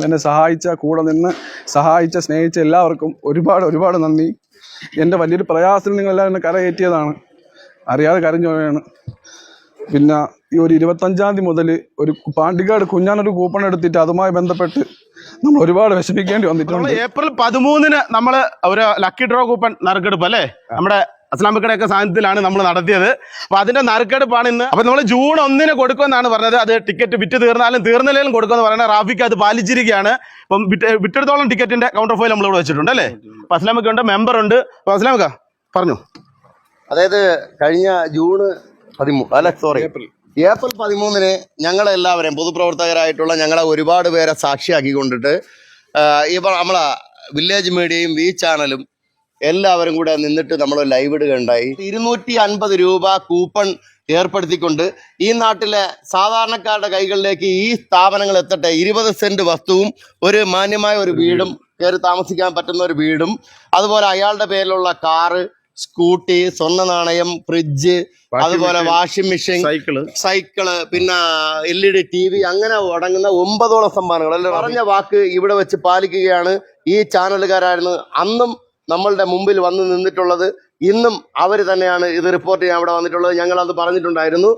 എന്നെ സഹായിച്ച കൂടെ നിന്ന് സഹായിച്ച സ്നേഹിച്ച എല്ലാവർക്കും ഒരുപാട് ഒരുപാട് നന്ദി. എന്റെ വലിയൊരു പ്രയാസത്തിൽ നിങ്ങളെല്ലാം എന്നെ കരകയറ്റിയതാണ്. അറിയാതെ കരഞ്ഞു പോയാണ് പിന്നെ ഈ ഒരു ഇരുപത്തഞ്ചാം തീയതി മുതൽ ഒരു പാണ്ടിക്കാട് കുഞ്ഞാനൊരു കൂപ്പൺ എടുത്തിട്ട് അതുമായി ബന്ധപ്പെട്ട് നമ്മൾ ഒരുപാട് വിഷമിക്കേണ്ടി വന്നിട്ടുണ്ട്. ഏപ്രിൽ പതിമൂന്നിന് നമ്മൾ ഒരു ലക്കി ഡ്രോ കൂപ്പൺ നറുക്കെടുപ്പ് അല്ലേ? നമ്മുടെ അസ്ലാമിക്കടയൊക്കെ സാന്നിധ്യത്തിലാണ് നമ്മൾ നടത്തിയത്. അപ്പൊ അതിന്റെ നറുക്കെടുപ്പാണ് ഇന്ന്. അപ്പൊ നമ്മൾ ജൂൺ ഒന്നിന് കൊടുക്കുമെന്നാണ് പറഞ്ഞത്. അത് ടിക്കറ്റ് വിറ്റ് തീർന്നാലും തീർന്നില്ലെങ്കിലും കൊടുക്കുമെന്ന് പറയുന്നത് റാഫിക്ക് അത് പാലിച്ചിരിക്കുകയാണ് അപ്പം വിറ്റ് വിട്ടെടുത്തോളം ടിക്കറ്റിന്റെ കൗണ്ടർ ഫോയിൽ നമ്മൾ ഇവിടെ വെച്ചിട്ടുണ്ട് അല്ലേ? അപ്പൊ അസ്ലാമിക്ക ഉണ്ട് മെമ്പർ ഉണ്ട്. അപ്പൊ അസ്ലാമിക്ക പറഞ്ഞു. അതായത് കഴിഞ്ഞ ജൂണ് പതിമൂന്ന് അല്ല സോറി ഏപ്രിൽ. പതിമൂന്നിന് ഞങ്ങളെല്ലാവരെയും പൊതുപ്രവർത്തകരായിട്ടുള്ള ഞങ്ങളെ ഒരുപാട് പേരെ സാക്ഷിയാക്കി കൊണ്ടിട്ട് ഇപ്പൊ നമ്മളെ വില്ലേജ് മീഡിയയും വി ചാനലും എല്ലാവരും കൂടെ നിന്നിട്ട് നമ്മൾ ലൈവ് ഇടുകയുണ്ടായി. ഇരുന്നൂറ്റി അൻപത് രൂപ കൂപ്പൺ ഏർപ്പെടുത്തിക്കൊണ്ട് ഈ നാട്ടിലെ സാധാരണക്കാരുടെ കൈകളിലേക്ക് ഈ സ്ഥാപനങ്ങൾ എത്തട്ടെ. ഇരുപത് സെന്റ് വസ്തുവും ഒരു മാന്യമായ ഒരു വീടും കയറി താമസിക്കാൻ പറ്റുന്ന ഒരു വീടും അതുപോലെ അയാളുടെ പേരിലുള്ള കാറ് സ്കൂട്ടി സ്വർണ നാണയം ഫ്രിഡ്ജ് അതുപോലെ വാഷിംഗ് മെഷീൻ സൈക്കിൾ സൈക്കിൾ പിന്നെ L E D T V അങ്ങനെ അടങ്ങുന്ന ഒമ്പതോളം സമ്മാനങ്ങൾ അല്ലെ പറഞ്ഞ വാക്ക് ഇവിടെ വെച്ച് പാലിക്കുകയാണ് ഈ ചാനലുകാരായിരുന്നു അന്നും നമ്മളുടെ മുമ്പിൽ വന്ന് നിന്നിട്ടുള്ളത് ഇന്നും അവർ തന്നെയാണ് ഇത് റിപ്പോർട്ട് ചെയ്യാൻ അവിടെ വന്നിട്ടുള്ളത്. ഞങ്ങൾ അത് പറഞ്ഞിട്ടുണ്ടായിരുന്നു.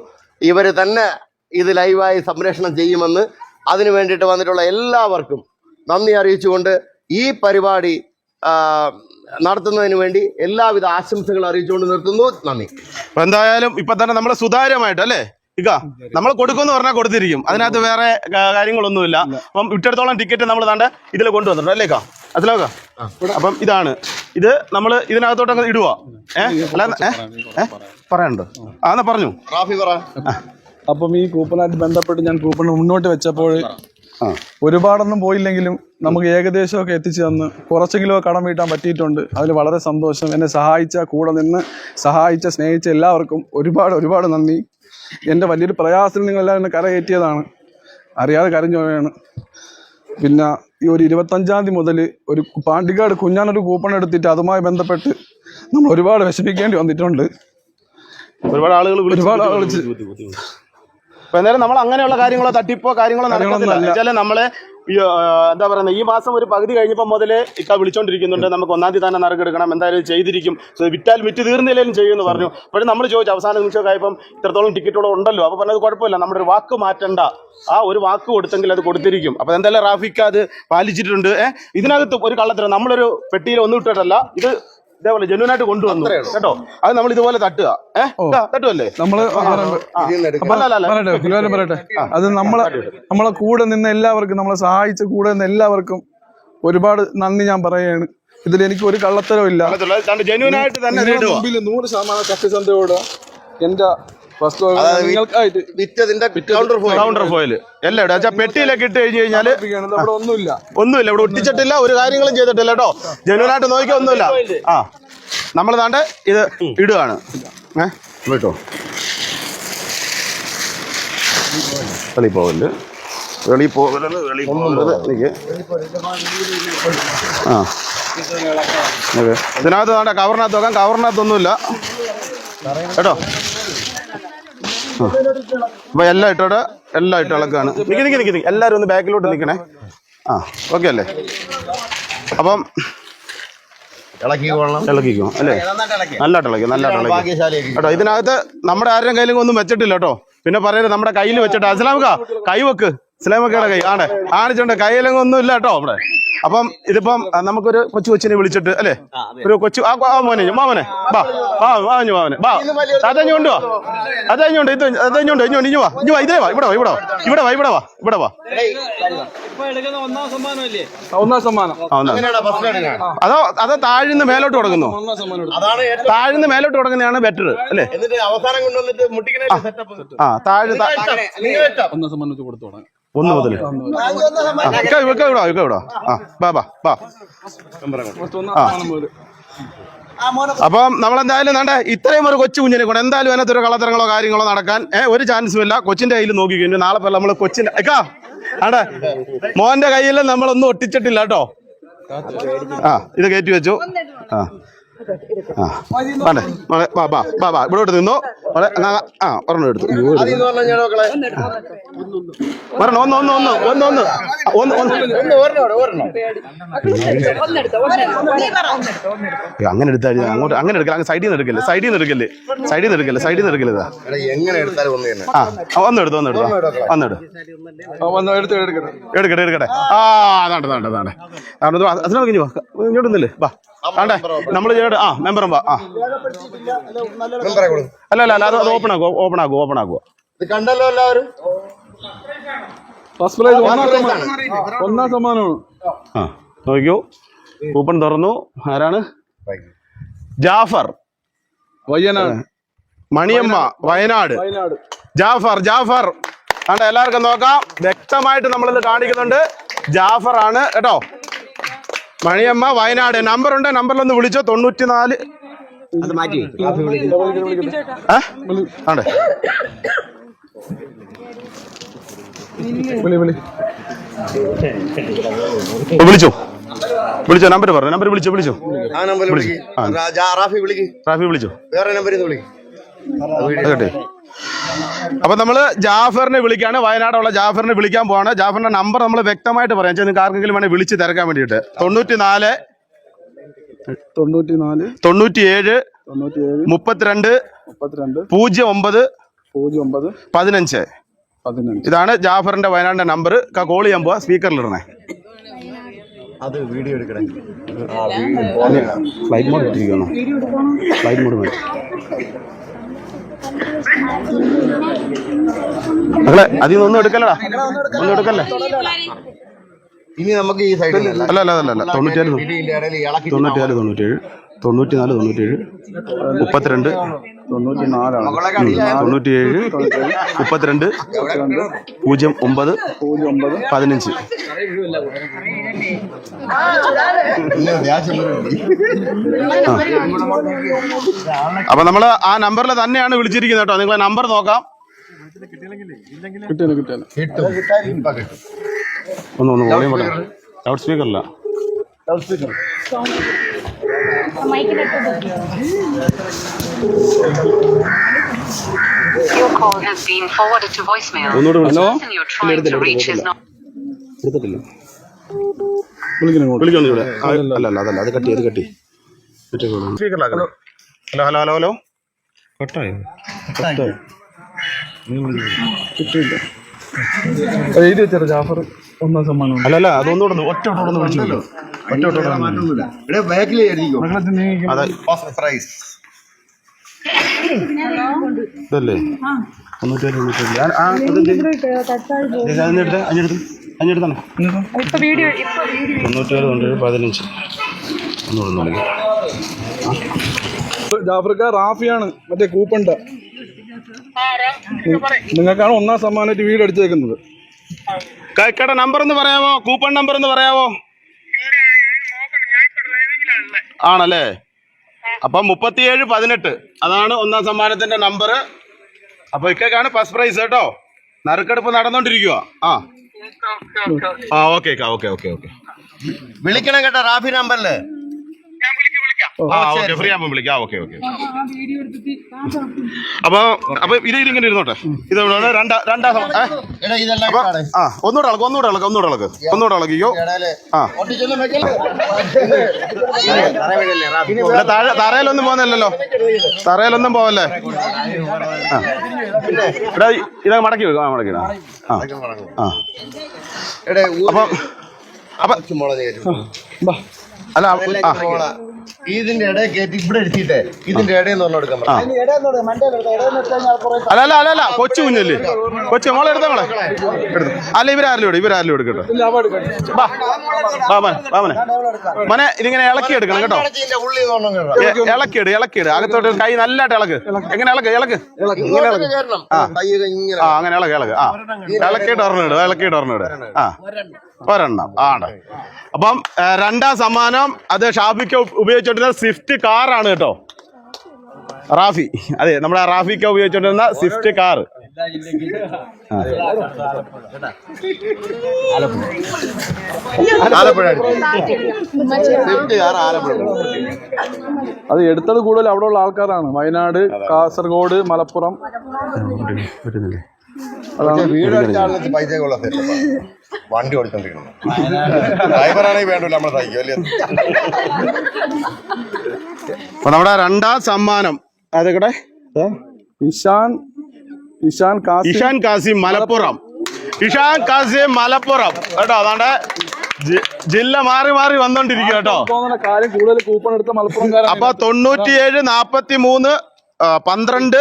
ഇവർ തന്നെ ഇത് ലൈവായി സംപ്രേഷണം ചെയ്യുമെന്ന് അതിനു വേണ്ടിയിട്ട് വന്നിട്ടുള്ള എല്ലാവർക്കും നന്ദി അറിയിച്ചുകൊണ്ട് ഈ പരിപാടി നടത്തുന്നതിന് വേണ്ടി എല്ലാവിധ ആശംസകളും അറിയിച്ചുകൊണ്ട് നിർത്തുന്നു. നന്ദി. എന്തായാലും ഇപ്പൊ തന്നെ നമ്മൾ സുതാര്യമായിട്ട് അല്ലേ? നമ്മൾ കൊടുക്കുമെന്ന് പറഞ്ഞാൽ കൊടുത്തിരിക്കും. അതിനകത്ത് വേറെ കാര്യങ്ങളൊന്നുമില്ല. അപ്പം ഇട്ടടത്തോളം ടിക്കറ്റ് നമ്മൾ താണ്ട് ഇതിൽ കൊണ്ടുവന്നിട്ടുണ്ട്. അല്ലേക്കാ അതിലോക്ക അപ്പം ഇതാണ്. ഇത് നമ്മൾ ഇതിനകത്തോട്ട് അങ്ങ് ഇടുക ഏഹ് അല്ല ഏഹ് എന്നാ പറഞ്ഞു. റാഫി പറ. അപ്പം ഈ കൂപ്പണായിട്ട് ബന്ധപ്പെട്ട് ഞാൻ കൂപ്പൺ മുന്നോട്ട് വെച്ചപ്പോൾ ഒരുപാടൊന്നും പോയില്ലെങ്കിലും നമുക്ക് ഏകദേശമൊക്കെ എത്തിച്ചു തന്ന് കുറച്ചെങ്കിലും കടം വീട്ടാൻ പറ്റിയിട്ടുണ്ട്. അതിൽ വളരെ സന്തോഷം. എന്നെ സഹായിച്ച കൂടെ നിന്ന് സഹായിച്ച സ്നേഹിച്ച എല്ലാവർക്കും ഒരുപാട് ഒരുപാട് നന്ദി. എന്റെ വലിയൊരു പ്രയാസത്തിൽ നിങ്ങളെല്ലാം എന്നെ കരകയറ്റിയതാണ്. അറിയാതെ കരഞ്ഞു പോയാണ് പിന്നെ ഈ ഒരു ഇരുപത്തഞ്ചാം തീയതി മുതൽ ഒരു പാണ്ടിക്കാട് കുഞ്ഞാനൊരു കൂപ്പൺ എടുത്തിട്ട് അതുമായി ബന്ധപ്പെട്ട് നമ്മൾ ഒരുപാട് വിഷമിക്കേണ്ടി വന്നിട്ടുണ്ട്. ഒരുപാട് ആളുകൾ ഒരുപാട് ആളുകൾ വിളിച്ച് അപ്പൊ എന്തായാലും നമ്മൾ അങ്ങനെയുള്ള കാര്യങ്ങളോ തട്ടിപ്പോ കാര്യങ്ങളോ നടക്കുന്നില്ല നമ്മളെ എന്താ പറയുന്നത് ഈ മാസം ഒരു പകുതി കഴിഞ്ഞപ്പോൾ മുതലേ ഇക്ക വിളിച്ചോണ്ടിരിക്കുന്നുണ്ട്. നമുക്ക് ഒന്നാം തീയതി തന്നെ നറുക്കെടുക്കണം. എന്തായാലും ചെയ്തിരിക്കും. വിറ്റാൽ വിറ്റ് തീർന്നില്ലേലും ചെയ്യുമെന്ന് പറഞ്ഞു. അപ്പോഴും നമ്മൾ ചോദിച്ചു അവസാന നിമിഷമൊക്കെ ആയപ്പം ഇത്രത്തോളം ടിക്കറ്റുകൾ ഉണ്ടല്ലോ. അപ്പൊ പറഞ്ഞത് കുഴപ്പമില്ല. നമ്മുടെ ഒരു വാക്ക് മാറ്റണ്ട. ആ ഒരു വാക്ക് കൊടുത്തെങ്കിൽ അത് കൊടുത്തിരിക്കും. അപ്പൊ എന്തായാലും റാഫിക്ക് അത് പാലിച്ചിട്ടുണ്ട്. ഇതിനകത്ത് ഒരു കള്ളത്തരം. നമ്മളൊരു പെട്ടിയിൽ ഒന്നും ഇട്ടിട്ടല്ല. ഇത് ഇതേപോലെ ജനുവനായിട്ട് കൊണ്ടുവന്നു. കേട്ടോ? അത് നമ്മൾ ഇതുപോലെ തട്ടുക. ഏഹ് തട്ടുമല്ലേ നമ്മൾ പറയട്ടെ അത് നമ്മളെ നമ്മളെ കൂടെ നിന്ന് എല്ലാവർക്കും നമ്മളെ സഹായിച്ച കൂടെ നിന്ന് എല്ലാവർക്കും ഒരുപാട് നന്ദി ഞാൻ പറയാണ് ഇതിൽ എനിക്ക് ഒരു കള്ളത്തരവും ഇല്ല. തന്നെ നിങ്ങളുടെ ഇടുക. മുമ്പിൽ നൂറ് ശതമാനം സത്യസന്ധയോട് എന്റെ വിറ്റതിന്റെ കൗണ്ടർ ഫോയിൽ എല്ലാം പെട്ടിയിലൊക്കെ ഇട്ട് കഴിഞ്ഞു കഴിഞ്ഞാൽ. ഒന്നുമില്ല. ഒന്നുമില്ല ഇവിടെ ഒട്ടിച്ചിട്ടില്ല ഒരു കാര്യങ്ങളും ചെയ്തിട്ടില്ല കേട്ടോ. ജനുവനായിട്ട് നോക്കിയാൽ ഒന്നുമില്ല. ആ നമ്മൾ താണ്ട് ഇത് ഇടുകയാണ് ഏ? കേട്ടോ വെളി പോകൽ വെളി പോകലത് വെളി എനിക്ക് ആ ഇതിനകത്ത് താണ്ട കവറിനകത്ത് നോക്കാം. കവറിനകത്തൊന്നുമില്ല കേട്ടോ? അപ്പൊ എല്ലാം ഇട്ടോടെ എല്ലാം ഇട്ട് ഇളക്കാണ്. നിക്ക് നിക്ക് നിക്ക് നിക്ക്. എല്ലാവരും ഒന്ന് ബാക്കിലോട്ട് നിൽക്കണേ. ആ ഓക്കെ അല്ലേ? അപ്പം ഇളക്കിക്കോ അല്ലേ? ഇളക്കി. ഇളക്കി കേട്ടോ ഇതിനകത്ത് നമ്മുടെ ആരുടെയും കയ്യിലും ഒന്നും വെച്ചിട്ടില്ല കേട്ടോ. പിന്നെ പറയരുത് നമ്മുടെ കയ്യിൽ വെച്ചിട്ട്. അസ്ലാമക്ക കൈ വെക്ക്. ഇസ്ലാമക്കയുടെ കൈ. ആണ് കാണിച്ചോണ്ട്. കയ്യിലും ഒന്നും ഇല്ല കേട്ടോ നമ്മുടെ അപ്പം ഇതിപ്പം നമുക്കൊരു കൊച്ചു കൊച്ചിനെ വിളിച്ചിട്ട് അല്ലേ? ഒരു കൊച്ചു ആ മോനെ മാമനെ ബാ ആ വാഞ്ഞു മാമനെ ബാ അതഞ്ഞുകൊണ്ട് വാ. അതഞ്ഞുകൊണ്ട് ഇത് അതഞ്ഞുകൊണ്ട് ഇഞ്ഞോണ്ട് ഇഞ്ഞു വാ ഇഞ്ഞു വാ ഇതേ വാ ഇവിടെ വാ ഇവിടെ വാ ഇവിടെ വാ ഇവിടെ വാ ഇവിടെ വാ. ഒന്നാം സമ്മാനം. അതോ അതോ താഴ്ന്ന് മേലോട്ട് തുടങ്ങുന്നു ഒന്നാം സമ്മാനം അതാണ് താഴ്ന്ന് മേലോട്ട് തുടങ്ങുന്നതാണ് ബെറ്റർ അല്ലേ? എന്നിട്ട് അവസാനം കൊണ്ടുവന്നിട്ട് ആ താഴ് താ- ഒന്നാം സമ്മാനം വെച്ച് കൊടുത്തു തുടങ്ങാം. ഒന്ന് മുതൽ നമ്മൾ എന്തായാലും ഇവിടെ വാ, ഇക്ക ഇവിടെ വാ. ആ ബാ ബാ ബാ. ഒന്നാം സമ്മാനം മുതൽ അപ്പം വേണ്ട ഇത്രയും ഒരു കൊച്ചു കുഞ്ഞിനെ കൊണ്ട് എന്തായാലും അതിനകത്ത് ഒരു കളത്തരങ്ങളോ കാര്യങ്ങളോ നടക്കാൻ ഒരു ചാൻസും ഇല്ല. കൊച്ചിന്റെ കയ്യിൽ നോക്കി കഴിഞ്ഞു. നാളെ പോലെ നമ്മൾ കൊച്ചിന്റെ ഇക്കാ ആടെ മോന്റെ കയ്യിൽ നമ്മളൊന്നും ഒട്ടിച്ചിട്ടില്ല കേട്ടോ. ആ ഇത് കയറ്റി വെച്ചു. ആ. ആ. വേണ്ടേ മോളെ ബാ ബാ ബാ ബാ ഇവിടെ നിന്നോ. മോളെ ആ ഒരെണ്ണം എടുത്തു. ഒരെണ്ണം ഒന്ന് ഒന്ന് ഒന്ന് ഒന്ന് ഒന്ന്. ഒന്ന് ഒന്ന്. അങ്ങനെ എടുത്താൽ അങ്ങോട്ട് അങ്ങനെ എടുക്കല അങ്ങ് സൈഡിൽ നിന്ന് എടുക്കല്ലേ? സൈഡിൽ നിന്ന് എടുക്കല്ലേ? സൈഡിൽ നിന്ന് എടുക്കല്ലേ? സൈഡിൽ നിന്ന് എടുക്കല്ലേ ആ ഒന്നെടുത്തു ഒന്നെടുത്തു ഒന്നെടുത്തു എടുക്കട്ടെ. എടുക്കട്ടെ ആ അതാണ്ട് അതാണ്ട് അതാണ്ട്. അതിനോ കഴിഞ്ഞു വാ ഇങ്ങോട്ട് നിന്നില്ലേ? വാ. ആണ്ടേ? നമ്മൾ ആ മെമ്പറും വാ. ആ. അല്ല അല്ല അല്ല അത് ഓപ്പൺ ആക്കുവോ? ഓപ്പൺ ആക്കുവോ? ഓപ്പൺ ആക്കുവോ? ഇത് കണ്ടല്ലോ എല്ലാവരും. ഫസ്റ്റ് പ്രൈസ് ഒന്നാം സമ്മാനമാണ്. ആ നോക്കിയോ കൂപ്പൺ തുറന്നു. ആരാണ്? ജാഫർ. വയ്യനാട്. മണിയമ്മ വയനാട്. വയനാട്. ജാഫർ ജാഫർ. ആണ് എല്ലാവർക്കും നോക്കാം. വ്യക്തമായിട്ട് നമ്മളിത് കാണിക്കുന്നുണ്ട്. ജാഫർ ആണ് കേട്ടോ? മണിയമ്മ വയനാട്. നമ്പർ ഉണ്ട്. നമ്പറിലൊന്ന് വിളിച്ചോ. തൊണ്ണൂറ്റി നാല് ആണ്ടേ വിളി വിളി വിളിച്ചോ? വിളിച്ചോ. നമ്പർ പറഞ്ഞു. നമ്പർ വിളിച്ചോ വിളിച്ചോ. ആ നമ്പർ വിളിക്ക്. റാഫി വിളിക്ക്. റാഫി വിളിച്ചോ. വേറെ നമ്പർ നിന്ന് വിളിക്ക് കേട്ടെ. അപ്പൊ നമ്മൾ ജാഫറിനെ വിളിക്കാണ്. വയനാടുള്ള ജാഫറിനെ വിളിക്കാൻ പോവാണ്. ജാഫറിന്റെ നമ്പർ നമ്മൾ വ്യക്തമായിട്ട് പറയാം. നിങ്ങൾക്ക് ആർക്കെങ്കിലും വേണേൽ വിളിച്ച് തിരക്കാൻ വേണ്ടിയിട്ട്. തൊണ്ണൂറ്റി നാല് തൊണ്ണൂറ്റി നാല് തൊണ്ണൂറ്റി ഏഴ് മുപ്പത്തിരണ്ട് മുപ്പത്തിരണ്ട് പൂജ്യം ഒമ്പത് പൂജ്യം ഒമ്പത് പതിനഞ്ച്. പതിനഞ്ച്. ഇതാണ് ജാഫറിന്റെ വയനാടിന്റെ നമ്പർ കോൾ ചെയ്യാൻ പോവാ. സ്പീക്കറിൽ ഇടണേ. അത് വീഡിയോ എടുക്കണേ. ഫ്ലൈറ്റ് മോഡ് ഇട്ടിരിക്കണോ ഫ്ലൈറ്റ് മോഡ് മതി മക്കളെ അതിൽ നിന്നൊന്നും എടുക്കല്ലടാ. ഒന്നും എടുക്കല്ലേ. ഇനി നമുക്ക് ഈ സൈഡിൽ അല്ല അല്ല അല്ല അല്ല. തൊണ്ണൂറ്റിയാൽ തൊണ്ണൂറ്റിയാൽ തൊണ്ണൂറ്റേഴ് തൊണ്ണൂറ്റി നാല് തൊണ്ണൂറ്റി ഏഴ് മുപ്പത്തിരണ്ട് തൊണ്ണൂറ്റി ഏഴ് മുപ്പത്തിരണ്ട് പൂജ്യം ഒമ്പത് പതിനഞ്ച്. അപ്പൊ നമ്മൾ ആ നമ്പറിൽ തന്നെയാണ് വിളിച്ചിരിക്കുന്നത് കേട്ടോ. നിങ്ങളെ നമ്പർ നോക്കാം. കിട്ടിയാലും ഒന്ന് ഒന്ന് വോളിയം loudspeaker lah. Loudspeaker. ഒന്നുകൂടെ ഹലോ എടുത്തില്ല വിളിക്കണം ഇവിടെ അല്ല അല്ല അതല്ല അത് കട്ടി അത് ഹലോ ഹലോ ഹലോ ഹലോ കട്ടായോ? കട്ടായോ. എഴുതി ജാഫർ? ഒന്നാം സമ്മാനം. അല്ല അല്ല അതൊന്നുകൂടെ ഒന്ന് ഒറ്റ ഒന്ന് വിളിച്ചല്ലോ ഒറ്റ ഒറ്റ ഇവിടെ ബാക്കിൽ എഴുതിക്കോ അതെ. പ്രൈസ് ഇതല്ലേ? തൊണ്ണൂറ്റേഴ് തൊണ്ണൂറ്റേഴ് ആ, ആ അതെന്ത് അതിനെടുത്ത് അതിനെടുത്ത് അതിനെടുത്താണ് തൊണ്ണൂറ്റേഴ് തൊണ്ണൂറ്റേഴ് പതിനഞ്ച്. ഒന്നുകൂടെ ഒന്ന് വിളിക്കാം ജാഫർക്ക റാഫിയാണ്. മറ്റേ കൂപ്പണ്ട നിങ്ങൾക്കാണ് ഒന്നാം സമ്മാനമായിട്ട് വീട് അടിച്ചേക്കുന്നത്. കൈക്കട നമ്പർ ഒന്ന് പറയാമോ? കൂപ്പൺ നമ്പർ ഒന്ന് പറയാമോ? ആണല്ലേ? അപ്പൊ മുപ്പത്തിയേഴ് പതിനെട്ട്. അതാണ് ഒന്നാം സമ്മാനത്തിന്റെ നമ്പർ അപ്പൊ ഇക്കാണ് ഫസ്റ്റ് പ്രൈസ് കേട്ടോ. നറുക്കെടുപ്പ് നടന്നോണ്ടിരിക്കുക ആ. ആ ഓക്കെ ഓക്കെ ഓക്കെ ഓക്കെ. വിളിക്കണം കേട്ടോ റാഫി നമ്പറിൽ ആ ഓക്കെ ഫ്രീ ആകുമ്പോൾ വിളിക്കാം. Okay okay. അപ്പൊ അപ്പൊ ഇത് ഇതിങ്ങനെ ഇരുന്നോട്ടെ. ഇത്? രണ്ടാ രണ്ടാം? എടാ ആ ഒന്നുകൂടെ അളക്ക് ഒന്നുകൂടെ അളക്ക് ഒന്നുകൂടെ ഇളക്ക് ഒന്നുകൂടെ ഇളക്കിക്കോ ഇടയിൽ ആ. താഴെ തറയിലൊന്നും പോകുന്നില്ലല്ലോ. തറയിലൊന്നും പോവല്ലേ? ആ. ഇവിടെ ഇതൊക്കെ മടക്കി വെക്കാം ആ, മടക്കി ആ. ആ. എടാ, അപ്പം അപ്പൊ. അല്ല ആ ഇതിന്റെ ഇടയിൽ കയറ്റി ഇവിടെ എടുത്തിട്ടേ ഇതിന്റെ ഇടയിൽ നിന്ന് എടുക്കാൻ ആ. അല്ല അല്ല അല്ല അല്ല കൊച്ചു കുഞ്ഞല്ലേ? കൊച്ചു മോളെ എടുത്ത മോളെ? എടുത്തു. അല്ല ഇവരാരിലും എടുക്കും ഇവരാരിലും എടുക്കട്ടെ. വാ വാ മോനെ വാ മോനെ. മോനെ ഇതിങ്ങനെ ഇളക്കി എടുക്കണം കേട്ടോ. ഇതിന്റെ ഉള്ളിൽ നിന്ന് ഒരെണ്ണം. എ- ഇളക്കിയിട് ഇളക്കിയിട് അകത്തോട്ട് കൈ നല്ലതായിട്ട് ഇളക്ക്. എങ്ങനെ ഇളക്ക് ഇളക്ക്? ഇങ്ങനെ ഇങ്ങോട്ടൊക്കെ ഇളക്ക് കയ്യൊക്കെ ഇങ്ങനെ ആ അങ്ങനെ ഇളക്ക് ഇളക്ക്. ആ. ഇളക്കിയിട്ട് ഒരെണ്ണം ഇട് ഇളക്കിയിട്ട് ഒരെണ്ണം ഇട്. ആ. ഒരെണ്ണം. ആണ്. അപ്പം രണ്ടാം സമ്മാനം അത് ഷാഫിക്ക് ഉപയോഗിച്ചോണ്ടിരുന്ന സ്വിഫ്റ്റ് കാറാണ് കേട്ടോ. റാഫി. അതെ നമ്മുടെ റാഫിക്ക ഉപയോഗിച്ചോണ്ടിരുന്ന സ്വിഫ്റ്റ് കാർ. ആലപ്പുഴ. അത് എടുത്തത് കൂടുതൽ അവിടെയുള്ള ആൾക്കാരാണ്. വയനാട് കാസർഗോഡ് മലപ്പുറം. വീട് പൈസ ഉള്ള വണ്ടി ഓടിച്ചോണ്ടിരിക്കുന്നു. ഡ്രൈവറാണെങ്കിൽ വേണ്ടല്ലോ നമ്മളെ സഹിക്കും അല്ലേ? അപ്പൊ നമ്മുടെ രണ്ടാം സമ്മാനം. അതെക്കടെ ഇഷാൻ ഇഷാൻ കാസി. ഇഷാൻ കാസിം മലപ്പുറം. ഇഷാൻ കാസിം മലപ്പുറം. കേട്ടോ അതാണ്ട് ജില്ല മാറി മാറി വന്നോണ്ടിരിക്കും കേട്ടോ. കാര്യം കൂടുതൽ കൂപ്പൺ എടുത്ത മലപ്പുറംകാരാണ് അപ്പൊ തൊണ്ണൂറ്റിയേഴ് നാപ്പത്തി മൂന്ന് പന്ത്രണ്ട്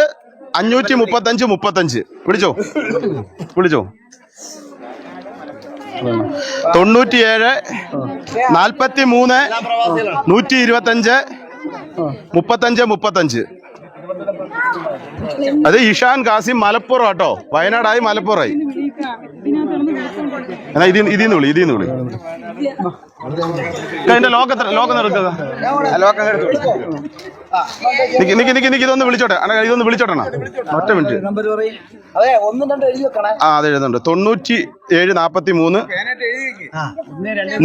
അഞ്ഞൂറ്റി മുപ്പത്തഞ്ച്. മുപ്പത്തഞ്ച് വിളിച്ചോ? വിളിച്ചോ? തൊണ്ണൂറ്റിയേഴ് നാൽപ്പത്തി മൂന്ന് നൂറ്റി ഇരുപത്തഞ്ച് മുപ്പത്തഞ്ച് മുപ്പത്തഞ്ച്. അത് ഇഷാൻ കാസിം മലപ്പുറം കേട്ടോ വയനാടായി മലപ്പുറമായി. എന്നാ ഇതിൽ ഇതിന്ന് വിളി ഇതിന്ന് വിളി. അതിന്റെ ലോക്കത്ര ലോകം എടുക്കുക നിക്ക് നിക്ക് നിക്ക് നിക്ക് ഇതൊന്ന് വിളിച്ചോട്ടെ. അണ്ണാ ഇതൊന്ന് വിളിച്ചോട്ടെ. ഒറ്റ മിനിറ്റ്. അതെ ഒന്നും രണ്ടും എഴുതി വെക്കണേ. ആ അത് എഴുതുന്നുണ്ട്. തൊണ്ണൂറ്റി ഏഴ് നാപ്പത്തി മൂന്ന്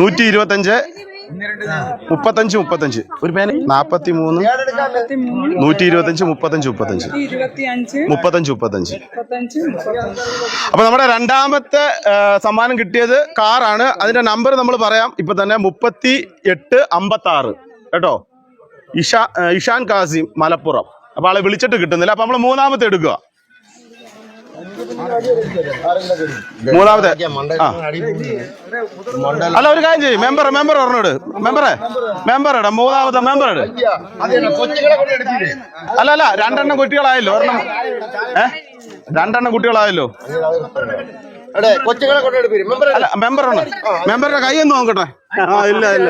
നൂറ്റി ഇരുപത്തഞ്ച് മുപ്പത്തഞ്ച് മുപ്പത്തഞ്ച്. ഒരു പേന. നാപ്പത്തി മൂന്ന് നൂറ്റി ഇരുപത്തഞ്ച് മുപ്പത്തഞ്ച് മുപ്പത്തഞ്ച്. മുപ്പത്തഞ്ച് മുപ്പത്തഞ്ച്. അപ്പൊ നമ്മുടെ രണ്ടാമത്തെ സമ്മാനം കിട്ടിയത് കാറാണ്. അതിന്റെ നമ്പർ നമ്മൾ പറയാം. ഇപ്പൊ തന്നെ മുപ്പത്തി എട്ട് അമ്പത്തി ആറ് കേട്ടോ? ഇഷാ ഇഷാൻ കാസിം മലപ്പുറം. അപ്പൊ ആളെ വിളിച്ചിട്ട് കിട്ടുന്നില്ല. അപ്പൊ നമ്മൾ മൂന്നാമത്തെ എടുക്കുക. മൂന്നാമത്തെ. അല്ല ഒരു കാര്യം ചെയ്യും. മെമ്പർ മെമ്പർ പറഞ്ഞോട് മെമ്പറെ മെമ്പർ മൂന്നാമത്തെ മെമ്പർ അല്ല അല്ല രണ്ടെണ്ണം കുട്ടികളായല്ലോ. ഒരെണ്ണം. ഏഹ് രണ്ടെണ്ണം കുട്ടികളായല്ലോ. എടേ കൊച്ചുകളെ കൊണ്ട് എടുപ്പിരും മെമ്പർ അല്ല? മെമ്പർ ആണ്. മെമ്പറുടെ കൈ ഒന്ന് നോക്കട്ടെ. ആ ഇല്ല ഇല്ല.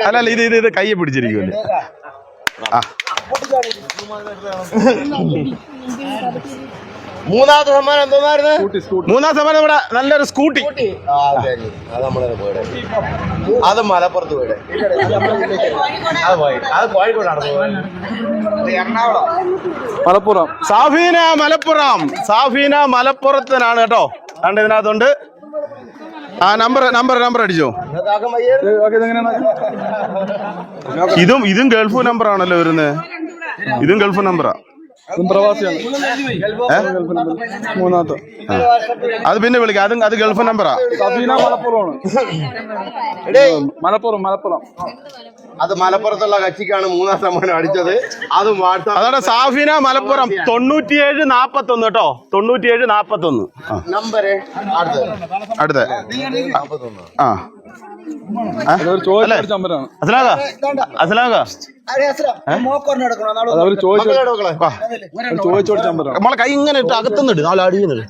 അല്ല അല്ല ഇത് ഇത് ഇത് കയ്യെ പിടിച്ചിരിക്കുമല്ലേ ആ. മൂന്നാമത്തെ സമ്മാനം എന്തോന്നായിരുന്നു? മൂന്നാം സമ്മാനം ഇവിടെ നല്ലൊരു സ്കൂട്ടി. ആ, അതെ, മലപ്പുറത്ത് വീട് അത് പോയി. അത് കോഴിക്കോടാണ് മലപ്പുറം. സാഫീന മലപ്പുറം. സാഫീന മലപ്പുറത്തിനാണ് കേട്ടോ. കണ്ട് ഇതിനകത്തുണ്ട്. ആ നമ്പർ നമ്പർ നമ്പർ അടിച്ചോ. ഇത് ഇതും ഇതും ഗൾഫ് നമ്പർ ആണല്ലോ വരുന്നത് ഇതും ഗൾഫ് നമ്പറാ പ്രവാസിയാണ്. മൂന്നാമത്തെ. അത് പിന്നെ വിളിക്കാം. അതും അത് ഗൾഫ് നമ്പറാ. സബീന മലപ്പുറമാണ്. മലപ്പുറം മലപ്പുറം. അത് മലപ്പുറത്തുള്ള കക്ഷിക്കാണ് മൂന്നാം സമ്മാനം അടിച്ചത്. അതും വാട്സാപ്പ് അതോടെ സാഫിന മലപ്പുറം. തൊണ്ണൂറ്റിയേഴ് നാപ്പത്തി ഒന്ന് കേട്ടോ. തൊണ്ണൂറ്റിയേഴ് നാപ്പത്തി ഒന്ന് നമ്പര്. അടുത്ത. ആ. അതൊരു ചോദിച്ച അവർ നമ്മളെ കൈ ഇങ്ങനെ ഇട്ട് അകത്തുന്നുണ്ട് നാളെ അടിയുന്നുണ്ട്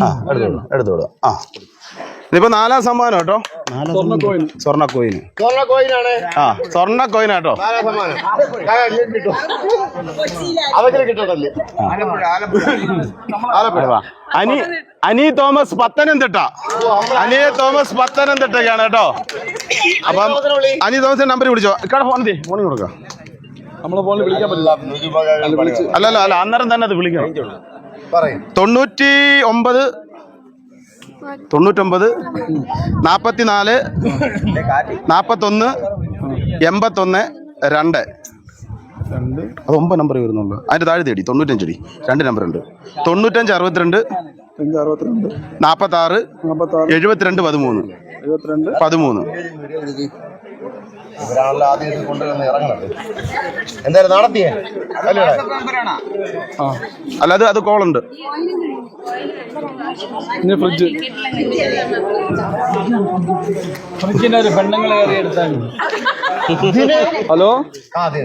ആ. എടുത്തോളൂ ആ. ഇതിപ്പോ നാലാം സമ്മാനം കേട്ടോ. സ്വർണ കോയിൻ. കോയിന്. ആ സ്വർണ കോയിൻ കേട്ടോ. അനി അനി തോമസ് പത്തനംതിട്ട. അനി തോമസ് പത്തനംതിട്ടയ്ക്കാണ് കേട്ടോ. അപ്പം അനി തോമസിന്റെ നമ്പർ വിളിച്ചോ ഇക്കാടെ ഫോൺ ദേ ഫോണിൽ കൊടുക്കാം. നമ്മളെ ഫോണിൽ വിളിക്കാൻ പറ്റില്ല. അല്ല അന്നേരം തന്നെ അത് വിളിക്കണം. തൊണ്ണൂറ്റി ഒമ്പത് തൊണ്ണൂറ്റൊമ്പത് നാൽപ്പത്തിനാല് നാൽപ്പത്തൊന്ന് എൺപത്തൊന്ന് രണ്ട്. അത് ഒമ്പത് നമ്പർ വരുന്നുള്ളൂ. അതിന്റെ താഴെ തേടി തൊണ്ണൂറ്റഞ്ചടി രണ്ട് നമ്പർ ഉണ്ട്. തൊണ്ണൂറ്റഞ്ച് അറുപത്തിരണ്ട് നാൽപ്പത്താറ് എഴുപത്തിരണ്ട് പതിമൂന്ന്. പതിമൂന്ന്. ഇവരാണല്ലോ ആദ്യം ഇത് കൊണ്ടുവന്ന് ഇറങ്ങണത് എന്തായാലും നടത്തിയേ? അല്ലേ? ആ. അല്ല അത് അത് കോളുണ്ട് ഫ്രിഡ്ജ്. ഫ്രിഡ്ജിന്റെ ഒരു പെണ്ണുങ്ങളെ കയറി എടുത്താൽ ഹലോ? ആ അതെ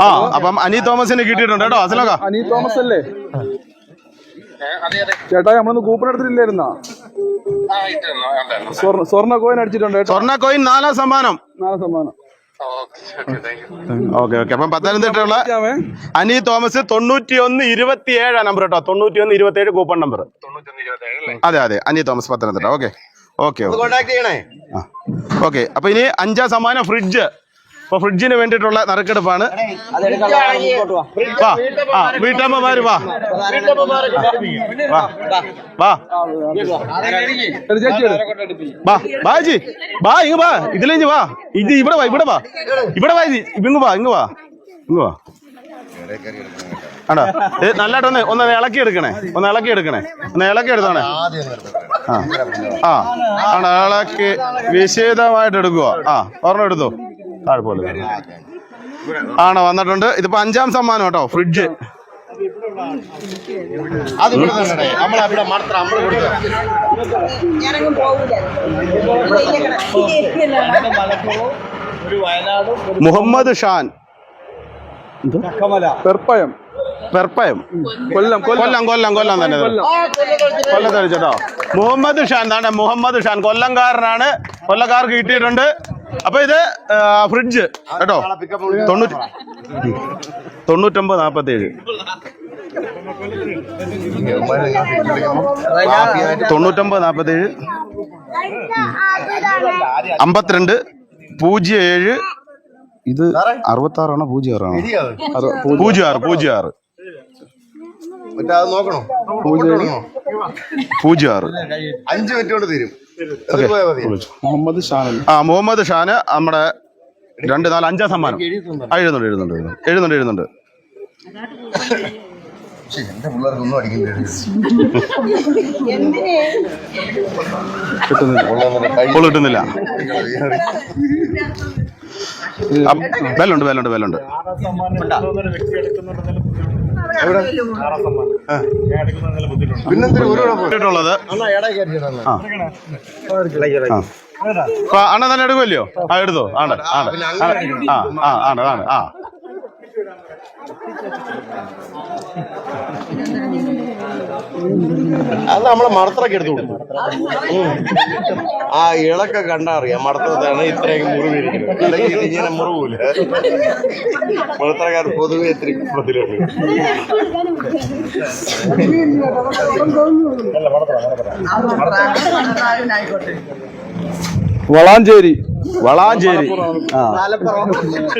ആ അപ്പം അനി തോമസിന് കിട്ടിയിട്ടുണ്ട് കേട്ടോ അസലോക്ക. അനി തോമസ് അല്ലേ ചേട്ടാ നമ്മളൊന്ന് കൂപ്പൺ എടുത്തിട്ടില്ലായിരുന്നാ? സ്വർണ സ്വർണ കോയിൻ അടിച്ചിട്ടുണ്ട് സ്വർണ കോയിൻ നാലാം സമ്മാനം. നാലാം സമ്മാനം. ഓക്കെ ഓക്കെ അപ്പം പത്തനംതിട്ടയുള്ള. അനി തോമസ് തൊണ്ണൂറ്റി ഒന്ന് ഇരുപത്തി ഏഴാ നമ്പർ കേട്ടോ തൊണ്ണൂറ്റി ഒന്ന് ഇരുപത്തി ഏഴ് കൂപ്പൺ നമ്പർ അതെ അതെ. Ani Thomas Pathanamthitta. Okay okay okay അപ്പൊ ഇനി അഞ്ചാം സമ്മാനം ഫ്രിഡ്ജ് ഇപ്പൊ ഫ്രിഡ്ജിന് വേണ്ടിയിട്ടുള്ള നറുക്കെടുപ്പാണ്. വാ ആ വീട്ടമ്മമാര് വാ. ബാജി വാ ഇങ്ങ് വാ. ഇതിലേക്ക് വാ. ഇത് ഇവിടെ വാ ഇവിടെ വാ. ഇവിടെ വാ ഇത്. ഇങ്ങ് വാ ഇങ്ങ് വാ. ഇങ്ങ് വാ. ആണോ? ഇത് നല്ലതായിട്ടൊന്ന് ഒന്ന് ഇളക്കി എടുക്കണേ. ഒന്ന് ഇളക്കി എടുക്കണേ. ഒന്ന് ഇളക്കി എടുത്തോണേ. ആ. ആ. ആണോ ഇളക്കി വിശേഷമായിട്ട് എടുക്കുക ആ ഒരെണ്ണം എടുത്തോ? താഴ്പോലെ ആണോ വന്നിട്ടുണ്ട്. ഇതിപ്പോ അഞ്ചാം സമ്മാനം കേട്ടോ ഫ്രിഡ്ജ് അത് ഇവിടെ തന്നെ നമ്മളവിടെ മാത്രം നമ്മൾ കൊടുക്കുക മുഹമ്മദ് ഷാൻ. പെർപ്പയം. പെർപ്പയം. കൊല്ലം കൊല്ലം. കൊല്ലം കൊല്ലം കൊല്ലം തന്നെ. കൊല്ലം. തെളിച്ചോ മുഹമ്മദ് ഷാൻ എന്താണ് മുഹമ്മദ് ഷാൻ കൊല്ലംകാരനാണ്. കൊല്ലക്കാർക്ക് കിട്ടിയിട്ടുണ്ട്. അപ്പൊ ഇത് ഫ്രിഡ്ജ്. കേട്ടോ? തൊണ്ണൂറ്റി തൊണ്ണൂറ്റൊമ്പത് നാപ്പത്തി ഏഴ് തൊണ്ണൂറ്റൊമ്പത് നാപ്പത്തി ഏഴ് അമ്പത്തിരണ്ട് പൂജ്യം ഏഴ്. ഇത് അറുപത്തി ആറാണോ പൂജ്യം ആറാണോ? പൂജ്യം ആറ് പൂജ്യം ആറ്? പൂജ്യം ആറ്. അഞ്ച് മിനിറ്റ് കൊണ്ട് തീരും. മുഹമ്മദ് ആ മുഹമ്മദ് ഷാന് നമ്മുടെ രണ്ട് നാല് അഞ്ചാം സമ്മാനം. എഴുതുന്നുണ്ട് എഴുതുന്നുണ്ട് എഴുതുന്നുണ്ട് എഴുതുന്നുണ്ട് പക്ഷെ എന്റെ പിള്ളേർക്ക് ഒന്നും ബെല്ലുണ്ട് ബെല്ലുണ്ട് ബെല്ലുണ്ട്. അണ്ണ തന്നെ എടുക്കുമല്ലോ? ആ എടുത്തോ? ആണ് ആണ് ആണ്. ആ ആ ആണ് ആണ് ആ. അത് നമ്മളെ മടത്തറൊക്കെ എടുത്തു കൊടുക്കും. ആ ഇളക്ക കണ്ടാ അറിയാം മടത്തറത്താണ് ഇത്രയും മുറിവിരിക്കുന്നത്. അല്ലെങ്കിൽ ഇത് ഇങ്ങനെ മുറിവില്ല മടത്തറക്കാർ പൊതുവെ ഇത്തിരി പ്രതിലുണ്ട് വളാഞ്ചേരി. വളാഞ്ചേരി.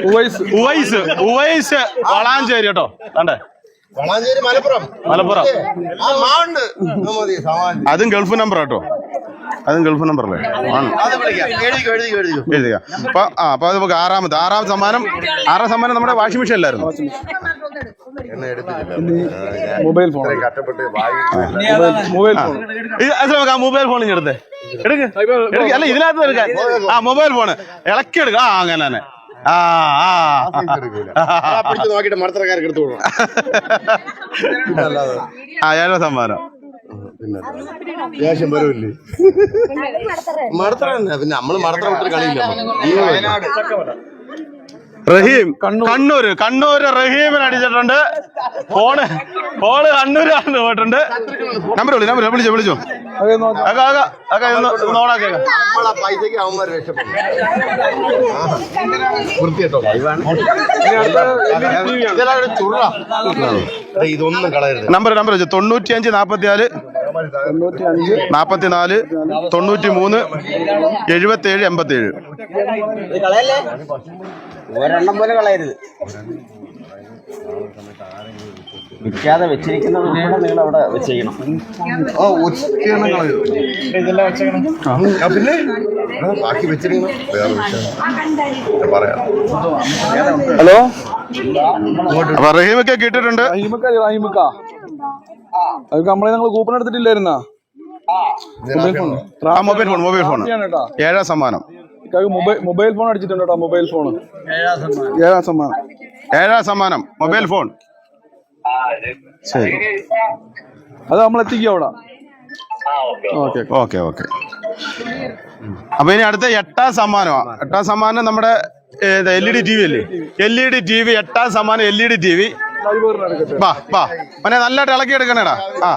ഉവൈസ്. ഉവൈസ്. ഉവൈസ് വളാഞ്ചേരി കേട്ടോ. കണ്ടേ? വളാഞ്ചേരി മലപ്പുറം. മലപ്പുറം. ആ മാണ്ട് അത് ഗൾഫ് നമ്പർ കേട്ടോ. അതും ഗൾഫ് നമ്പറല്ലേ? ആണ്. എഴുതിക്കോ അപ്പൊ ആ അപ്പൊ നമുക്ക് ആറാമത് ആറാം സമ്മാനം ആറാം സമ്മാനം നമ്മുടെ വാഷിംഗ് മെഷീൻ അല്ലായിരുന്നു mobile phone. Mobile phone. Mobile phone. എടുത്തേ. എടുക്ക്. അല്ല ഇതിനകത്ത് എടുക്കാൻ ആ മൊബൈൽ ഫോണ്. ഇളക്കി എടുക്ക. ആ അങ്ങനെ തന്നെ. ആ ആ. എടുത്തു ഏഴാം സമ്മാനം. പിന്നെ ദേഷ്യം വരവില്ലേ മടത്തറ തന്നെ. പിന്നെ നമ്മൾ മടത്തറ വിട്ടൊരു കളിയില്ല. റഹീം കണ്ണൂര്. കണ്ണൂര് റഹീമിന് അടിച്ചിട്ടുണ്ട്. ഫോണ് ഫോണ് കണ്ണൂരാണ് പോയിട്ടുണ്ട്. നമ്പർ വിളി നമ്പർ വിളിച്ചോ വിളിച്ചോ. ഇതൊന്നും കളയരുത്. നമ്പർ നമ്പർ വെച്ചു. തൊണ്ണൂറ്റി അഞ്ച് നാപ്പത്തി നാല് തൊണ്ണൂറ്റി മൂന്ന് എഴുപത്തി ഏഴ് എൺപത്തി ഏഴ് കളയല്ലേ? ഒരെണ്ണം പോലെ കളയരുത്. വിൽക്കാതെ വെച്ചിരിക്കുന്നത് കൂടെ നിങ്ങൾ അവിടെ വെച്ചേക്കണം. ഓ പിന്നെ? ബാക്കി വെച്ചിരിക്കണം വേറെ വിഷയം. ഞാൻ പറയാം. ഹലോ? അപ്പൊ റഹീമൊക്കെ കേട്ടിട്ടുണ്ട്? റഹീമക്ക റഹീമക്ക. അത് കംപ്ലൈന്റ് ഞങ്ങൾ കൂപ്പൺ എടുത്തിട്ടില്ലായിരുന്നാ? മൊബൈൽ ഫോൺ ആ മൊബൈൽ ഫോൺ മൊബൈൽ ഫോൺ ഏഴാം സമ്മാനം. ഇക്കാക്ക് മൊബൈൽ ഫോൺ അടിച്ചിട്ടുണ്ട് മൊബൈൽ ഫോൺ ഏഴാം സമ്മാനം. ഏഴാം സമ്മാനം. മൊബൈൽ ഫോൺ ശരി. അത് നമ്മൾ എത്തിക്കും അവിടെ? ഓക്കെ. Okay okay. അപ്പൊ ഇനി അടുത്ത എട്ടാം സമ്മാനമാണ് എട്ടാം സമ്മാനം നമ്മുടെ L E D T V അല്ലേ? L E D T V എട്ടാം സമ്മാനം L E D T V വാ വാ. മോനെ നല്ലതായിട്ട് ഇളക്കി എടുക്കണേടാ. ആ.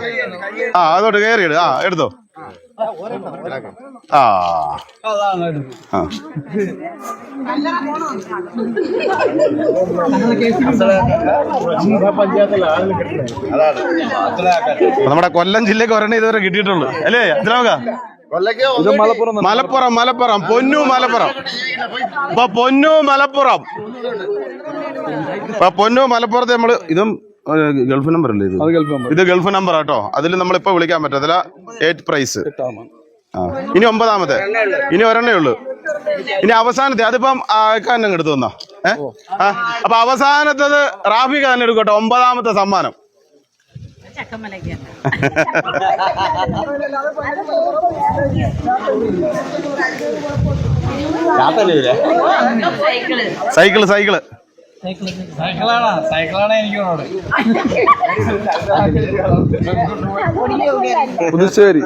ആ അതോട്ട് കയറി ഇട് ആ. എടുത്തോ നമ്മുടെ കൊല്ലം ജില്ലക്ക് ഒരെണ്ണം ഇതുവരെ കിട്ടിയിട്ടുള്ളൂ. അല്ലേ അച്ഛനോക്ക ഇത് മലപ്പുറം മലപ്പുറം മലപ്പുറം. പൊന്നു മലപ്പുറം. ഇപ്പൊ പൊന്നു മലപ്പുറം. ഇപ്പൊ പൊന്നു മലപ്പുറത്ത് നമ്മൾ ഇതും ഗൾഫ് നമ്പർ അല്ലേ ഇത്? അത് ഗൾഫ് നമ്പർ ഇത് ഗൾഫ് നമ്പർ ആട്ടോ. അതിൽ നമ്മളിപ്പോ വിളിക്കാൻ പറ്റത്തില്ല. എയ്റ്റ് പ്രൈസ് ഇനി ഒമ്പതാമത്തെ. ഇനി ഒരെണ്ണേ ഉള്ളൂ. ഇനി അവസാനത്തെ അതിപ്പം തന്നെ എടുത്തു വന്നോ? ഏഹ് അപ്പൊ അവസാനത്തത് റാഫിക തന്നെ എടുക്കട്ടെ ഒമ്പതാമത്തെ സമ്മാനം. സൈക്കിൾ. സൈക്കിൾ സൈക്കിളാണോ സൈക്കിളാണ് എനിക്ക് പുതുശ്ശേരി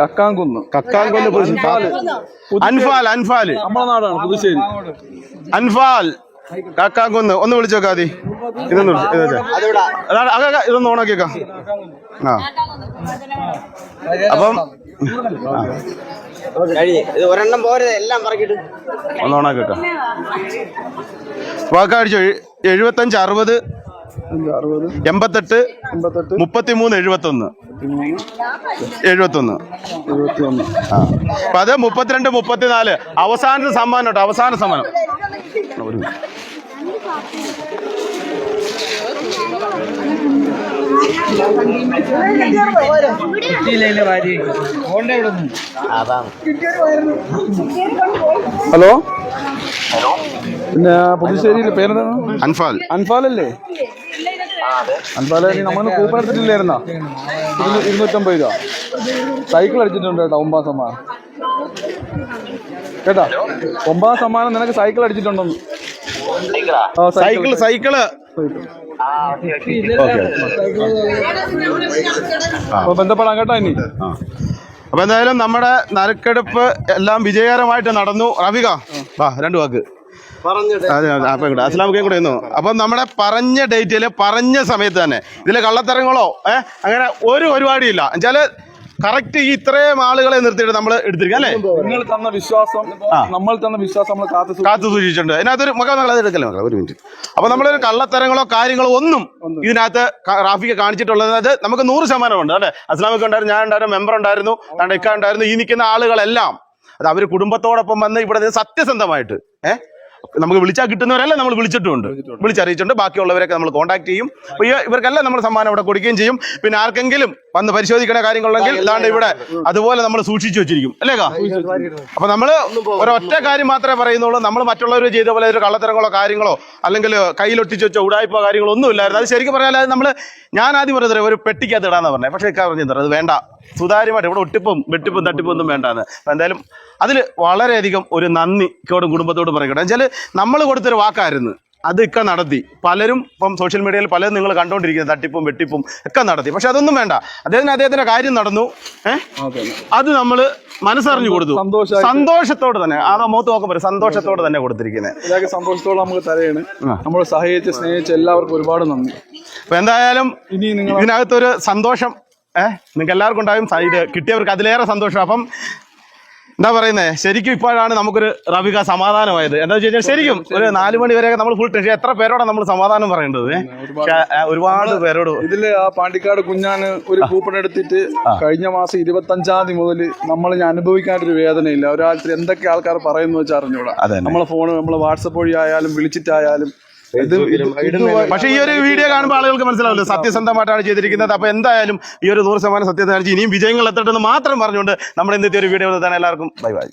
കക്കാംകുന്ന്. കക്കാംകുന്ന്. അൻഫാൽ അൻഫാൽ നമ്മുടെ നാടാണ് പുതുശ്ശേരി. അൻഫാൽ. കാക്കാങ്കുന്ന് ഒന്ന് വിളിച്ചു നോക്കാതി ഇതൊന്ന് വിളിച്ച്- അക, ഇതൊന്ന് ഓണാക്കിയേക്കാം. ആ. അപ്പം ഇത് ഒരെണ്ണം പോരെ എല്ലാം പറക്കിട്ട് ഒന്ന് ഓണാക്കിയേക്കാം. വാക്കാഴ്ച എഴുപത്തഞ്ച് അറുപത് എൺപത്തെട്ട് മുപ്പത്തിമൂന്ന് എഴുപത്തൊന്ന്. എഴുപത്തൊന്ന്. എഴുപത്തൊന്ന്. ആ. അപ്പൊ അത് മുപ്പത്തിരണ്ട് മുപ്പത്തിനാല്. അവസാനത്തെ സമ്മാനം കേട്ടോ അവസാന സമ്മാനം. ഒരു ഹലോ. പിന്നെ പുതുശ്ശേരിയിലെ പേരെന്താണ്? അൻഫാൽ. അൻഫാലല്ലേ? അൻഫാല നമ്മൾ കൂപ്പൺ എടുത്തിട്ടില്ലായിരുന്നോ? ഇരുന്നൂ- ഇരുന്നൂറ്റമ്പത് രൂപ. സൈക്കിൾ അടിച്ചിട്ടുണ്ട് കേട്ടോ ഒമ്പതാം സമ്മാനം. കേട്ടാ? ഒമ്പതാം സമ്മാനം നിനക്ക് സൈക്കിൾ അടിച്ചിട്ടുണ്ടെന്ന്. ആ സൈക്കിൾ സൈക്കിൾ സൈക്കിൾ അപ്പൊ ബന്ധപ്പെടാം കേട്ടോ ഇനി. അപ്പൊ എന്തായാലും നമ്മുടെ നറുക്കെടുപ്പ് എല്ലാം വിജയകരമായിട്ട് നടന്നു. റവിക വാ രണ്ടു വാക്ക്. അപ്പൊ ഇവിടെ അസ്ലാമൊക്കെ കൂടെ ഇരുന്നു? അപ്പൊ നമ്മുടെ പറഞ്ഞ ഡേറ്റിൽ പറഞ്ഞ സമയത്ത് തന്നെ. ഇതിലെ കള്ളത്തരങ്ങളോ ഏഹ് അങ്ങനെ ഒരു പരിപാടിയില്ല എന്നുവെച്ചാൽ കറക്റ്റ് ഈ ഇത്രയും ആളുകളെ നിർത്തിയിട്ട് നമ്മൾ എടുത്തിരിക്കും അല്ലേ? നിങ്ങൾ തന്ന വിശ്വാസം നമ്മൾ തന്ന വിശ്വാസം നമ്മൾ കാത്തു. കാത്തു സൂക്ഷിച്ചിട്ടുണ്ട്. അതിനകത്തൊരു മക്കൾ അത് എടുക്കല്ലേ മക്കളെ? ഒരു മിനിറ്റ് അപ്പൊ നമ്മളൊരു കള്ളത്തരങ്ങളോ കാര്യങ്ങളോ ഒന്നും ഇതിനകത്ത് റാഫിക്ക് കാണിച്ചിട്ടുള്ളത് അത് നമുക്ക് നൂറ് ശതമാനമുണ്ട് അല്ലെ? അസ്ലാമൊക്കെ ഉണ്ടായിരുന്നു ഞാൻ ഉണ്ടായിരുന്നു മെമ്പർ ഉണ്ടായിരുന്നു ഇക്ക ഉണ്ടായിരുന്നു ഈ നിൽക്കുന്ന ആളുകളെല്ലാം. അത് അവർ കുടുംബത്തോടൊപ്പം വന്ന് ഇവിടെ സത്യസന്ധമായിട്ട് ഏഹ് നമുക്ക് വിളിച്ചാൽ കിട്ടുന്നവരെല്ലാം നമ്മൾ വിളിച്ചിട്ടുണ്ട്. വിളിച്ചറിയിച്ചിട്ടുണ്ട്. ബാക്കിയുള്ളവരൊക്കെ നമ്മൾ കോൺടാക്ട് ചെയ്യും. അപ്പൊ ഇവർക്കെല്ലാം നമ്മൾ സമ്മാനം ഇവിടെ കൊടുക്കുകയും ചെയ്യും. പിന്നെ ആർക്കെങ്കിലും വന്ന് പരിശോധിക്കണ കാര്യങ്ങളുണ്ടെങ്കിൽ ഇതാണ്ട് ഇവിടെ അതുപോലെ നമ്മൾ സൂക്ഷിച്ചു വെച്ചിരിക്കും. അല്ലേ അപ്പൊ നമ്മൾ ഒരൊറ്റ കാര്യം മാത്രമേ പറയുന്നുള്ളൂ. നമ്മൾ മറ്റുള്ളവർ ചെയ്ത പോലെ ഒരു കള്ളത്തരങ്ങളോ കാര്യങ്ങളോ അല്ലെങ്കിൽ കയ്യിലൊട്ടിച്ച് വെച്ച ഉടായ്പോ കാര്യങ്ങളോ ഒന്നും ഇല്ലായിരുന്നു. അത് ശരിക്കും പറഞ്ഞാൽ അത് നമ്മൾ ഞാൻ ആദ്യം പറഞ്ഞത് ഒരു പെട്ടിക്കകത്ത് ഇടാന്ന് പറഞ്ഞത് പക്ഷേ ഇക്കാ പറഞ്ഞത് അത് വേണ്ട. സുതാര്യമായിട്ട് ഇവിടെ ഒട്ടിപ്പും വെട്ടിപ്പും തട്ടിപ്പും ഒന്നും വേണ്ടാന്ന്. എന്തായാലും അതിൽ വളരെയധികം ഒരു നന്ദി ഇക്കോടും കുടുംബത്തോടും പറയട്ടെ വെച്ചാൽ നമ്മൾ കൊടുത്തൊരു വാക്കായിരുന്നു. അത് ഇക്ക നടത്തി. പലരും ഇപ്പം സോഷ്യൽ മീഡിയയിൽ പലരും നിങ്ങൾ കണ്ടുകൊണ്ടിരിക്കുന്നത് തട്ടിപ്പും വെട്ടിപ്പും ഒക്കെ നടത്തി. പക്ഷെ അതൊന്നും വേണ്ട. അദ്ദേഹത്തിന് അദ്ദേഹത്തിന്റെ കാര്യം നടന്നു. ഏഹ് അത് നമ്മൾ മനസ്സറിഞ്ഞു കൊടുത്തു. സന്തോഷത്തോടെ തന്നെ. ആ മുഖത്ത് നോക്കുമ്പോൾ സന്തോഷത്തോടെ തന്നെ കൊടുത്തിരിക്കുന്നത് ഇതൊക്കെ സന്തോഷത്തോടെ നമുക്ക് തരയാണ്. നമ്മൾ സഹായിച്ച് സ്നേഹിച്ച് എല്ലാവർക്കും ഒരുപാട് നന്ദി. അപ്പൊ എന്തായാലും ഇനി നിങ്ങൾ ഇതിനകത്തൊരു സന്തോഷം ഏഹ് നിങ്ങൾക്ക് എല്ലാവർക്കും ഉണ്ടാവും ഇത് കിട്ടിയവർക്ക് അതിലേറെ സന്തോഷം. അപ്പം എന്താ പറയുന്നത് ശരിക്കും ഇപ്പോഴാണ് നമുക്കൊരു റബിക സമാധാനമായത്. എന്താ വെച്ച് കഴിഞ്ഞാൽ ശരിക്കും ഒരു നാലു മണി വരെയൊക്കെ നമ്മൾ ഫുൾ ടെൻഷൻ എത്ര പേരോടാണ് നമ്മൾ സമാധാനം പറയേണ്ടത്? ഒരുപാട് പേരോട്. ഇതിൽ ആ പാണ്ടിക്കാട് കുഞ്ഞാന് ഒരു കൂപ്പൺ എടുത്തിട്ട് കഴിഞ്ഞ മാസം ഇരുപത്തി അഞ്ചാം തീയതി മുതൽ നമ്മൾ ഞാൻ അനുഭവിക്കാനൊരു വേദനയില്ല. ഒരാഴ്ച എന്തൊക്കെ ആൾക്കാർ പറയുന്നു വെച്ചാൽ അറിഞ്ഞൂടാ. അതെ നമ്മളെ ഫോൺ നമ്മളെ വാട്സപ്പ് വഴി ആയാലും വിളിച്ചിട്ടായാലും ഇത് പക്ഷേ ഈ ഒരു വീഡിയോ കാണുമ്പോൾ ആളുകൾക്ക് മനസ്സിലാവില്ല. സത്യസന്ധമായിട്ടാണ് ചെയ്തിരിക്കുന്നത്. അപ്പോൾ എന്തായാലും ഈ ഒരു നൂറ് ശതമാനം സത്യസന്ധമായിരിക്കും ഇനിയും വിജയങ്ങൾ എത്തട്ടെന്ന് മാത്രം പറഞ്ഞുകൊണ്ട് നമ്മുടെ ഇന്നത്തെ ഒരു വീഡിയോ തന്നെ എല്ലാവർക്കും ബൈ ബൈ.